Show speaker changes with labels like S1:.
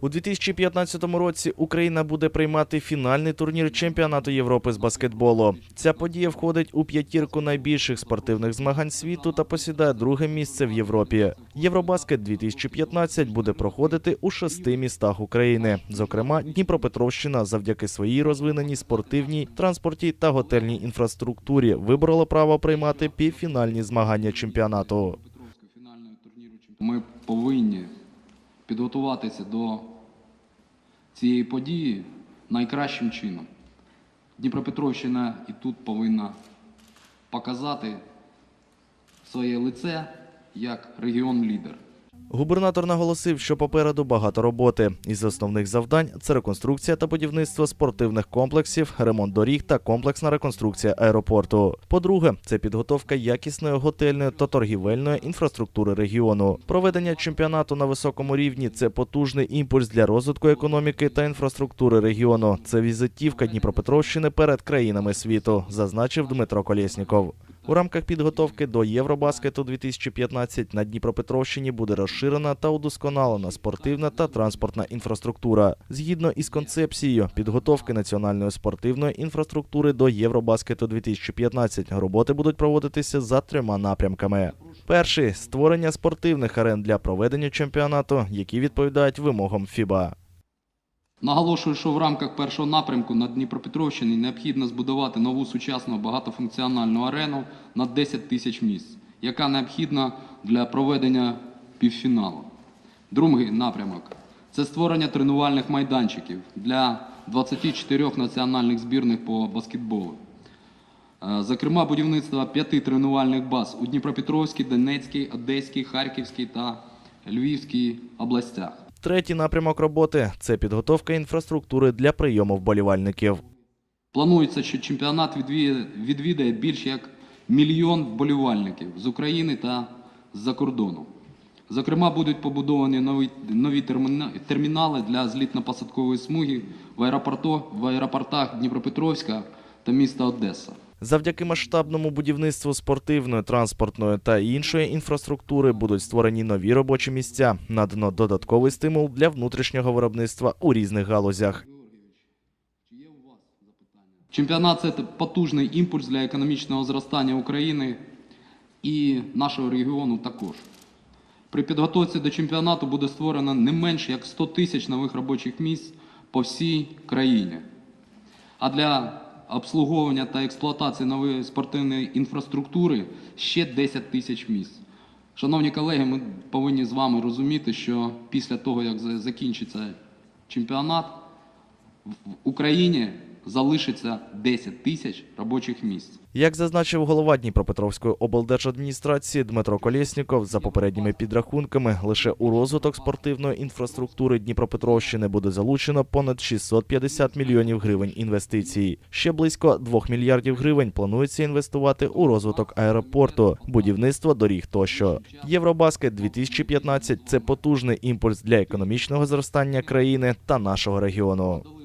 S1: У 2015 році Україна буде приймати фінальний турнір чемпіонату Європи з баскетболу. Ця подія входить у п'ятірку найбільших спортивних змагань світу та посідає друге місце в Європі. Євробаскет 2015 буде проходити у шести містах України. Зокрема, Дніпропетровщина завдяки своїй розвиненій спортивній, транспортній та готельній інфраструктурі виборола право приймати півфінальні змагання чемпіонату.
S2: Ми повинні підготуватися до цієї події найкращим чином. Дніпропетровщина і тут повинна показати своє лице як регіон-лідер.
S1: Губернатор наголосив, що попереду багато роботи. Із основних завдань це реконструкція та будівництво спортивних комплексів, ремонт доріг та комплексна реконструкція аеропорту. По-друге, це підготовка якісної готельної та торгівельної інфраструктури регіону. Проведення чемпіонату на високому рівні це потужний імпульс для розвитку економіки та інфраструктури регіону. Це візитівка Дніпропетровщини перед країнами світу, зазначив Дмитро Колєсніков. У рамках підготовки до Євробаскету 2015 на Дніпропетровщині буде розширена та удосконалена спортивна та транспортна інфраструктура. Згідно із концепцією підготовки національної спортивної інфраструктури до Євробаскету 2015 роботи будуть проводитися за трьома напрямками. Перший створення спортивних арен для проведення чемпіонату, які відповідають вимогам ФІБА.
S2: Наголошую, що в рамках першого напрямку на Дніпропетровщині необхідно збудувати нову сучасну багатофункціональну арену на 10 тисяч місць, яка необхідна для проведення півфіналу. Другий напрямок це створення тренувальних майданчиків для 24 національних збірних по баскетболу. Е, Зокрема, будівництво п'яти тренувальних баз у Дніпропетровській, Донецькій, Одеській, Харківській та Львівській областях.
S1: Третій напрямок роботи це підготовка інфраструктури для прийому вболівальників.
S2: Планується, що чемпіонат відвідає, більш як мільйон вболівальників з України та з-за кордону. Зокрема, будуть побудовані нові, нові термінали для злітно-посадкової смуги в, аеропорту, в аеропортах Дніпропетровська та міста Одеса.
S1: Завдяки масштабному будівництву спортивної, транспортної та іншої інфраструктури будуть створені нові робочі місця, надано додатковий стимул для внутрішнього виробництва у різних галузях.
S2: Чемпіонат це потужний імпульс для економічного зростання України і нашого регіону також. При підготовці до чемпіонату буде створено не менше як 100 тисяч нових робочих місць по всій країні. А для обслуговування та експлуатації нової спортивної інфраструктури ще 10 тисяч місць. Шановні колеги, ми повинні з вами розуміти, що після того, як закінчиться чемпіонат, в Україні залишиться 10 тисяч робочих місць.
S1: Як зазначив голова Дніпропетровської облдержадміністрації Дмитро Колєсніков, за попередніми підрахунками, лише у розвиток спортивної інфраструктури Дніпропетровщини буде залучено понад 650 мільйонів гривень інвестицій. Ще близько 2 мільярдів гривень планується інвестувати у розвиток аеропорту, будівництво доріг тощо. Євробаскет 2015 – це потужний імпульс для економічного зростання країни та нашого регіону.